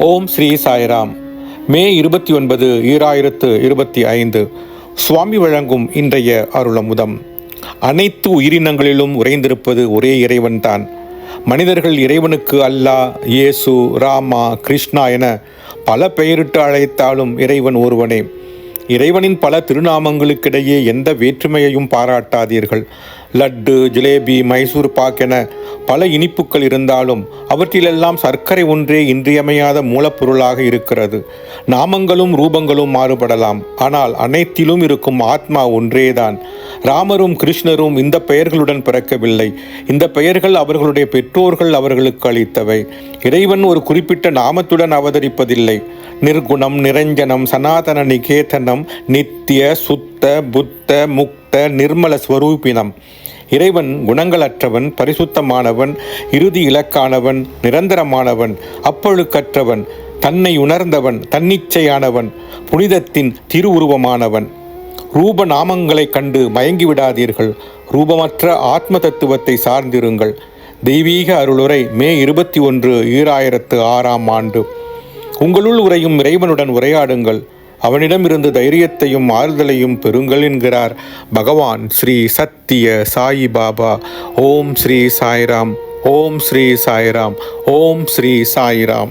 ஓம் ஸ்ரீ சாய்ராம். மே இருபத்தி ஒன்பது ஈராயிரத்து இருபத்தி ஐந்து. சுவாமி வழங்கும் இன்றைய அருளமுதம். அனைத்து உயிரினங்களிலும் உறைந்திருப்பது ஒரே இறைவன்தான் மனிதர்கள் இறைவனுக்கு அல்லாஹ் இயேசு ராமா கிருஷ்ணா என பல பெயரிட்டு அழைத்தாலும் இறைவன் ஒருவனே. இறைவனின் பல திருநாமங்களுக்கிடையே எந்த வேற்றுமையையும் பாராட்டாதீர்கள். லட்டு ஜிலேபி மைசூர் பாக் என பல இனிப்புகள் இருந்தாலும் அவற்றிலெல்லாம் சர்க்கரை ஒன்றே இன்றியமையாத மூலப்பொருளாக இருக்கிறது. நாமங்களும் ரூபங்களும் மாறுபடலாம். ஆனால் அனைத்திலும் இருக்கும் ஆத்மா ஒன்றேதான். ராமரும் கிருஷ்ணரும் இந்த பெயர்களுடன் பிறக்கவில்லை. இந்த பெயர்கள் அவர்களுடைய பெற்றோர்கள் அவர்களுக்கு அளித்தவை. இறைவன் ஒரு குறிப்பிட்ட நாமத்துடன் அவதரிப்பதில்லை. நிர்குணம் நிரஞ்சனம் சனாதன நிகேதனம் நித்திய சுத்த புத்த முக்த நிர்மல ஸ்வரூபினம். இறைவன் குணங்களற்றவன் பரிசுத்தமானவன் இறுதி இலக்கானவன் நிரந்தரமானவன் அப்பழுக்கற்றவன் தன்னை உணர்ந்தவன் தன்னிச்சையானவன் புனிதத்தின் திருவுருவமானவன். ரூப நாமங்களைக் கண்டு மயங்கிவிடாதீர்கள். ரூபமற்ற ஆத்ம தத்துவத்தை சார்ந்திருங்கள். தெய்வீக அருளுரை மே இருபத்தி ஒன்று ஈராயிரத்து ஆறாம் ஆண்டு. உங்களுள் உரையும் இறைவனுடன் உரையாடுங்கள். அவனிடமிருந்து தைரியத்தையும் ஆறுதலையும் பெறுங்கள் என்கிறார் பகவான் ஸ்ரீ சத்திய சாயி பாபா. ஓம் ஸ்ரீ சாய்ராம் ஓம் ஸ்ரீ சாய்ராம் ஓம் ஸ்ரீ சாய்ராம்.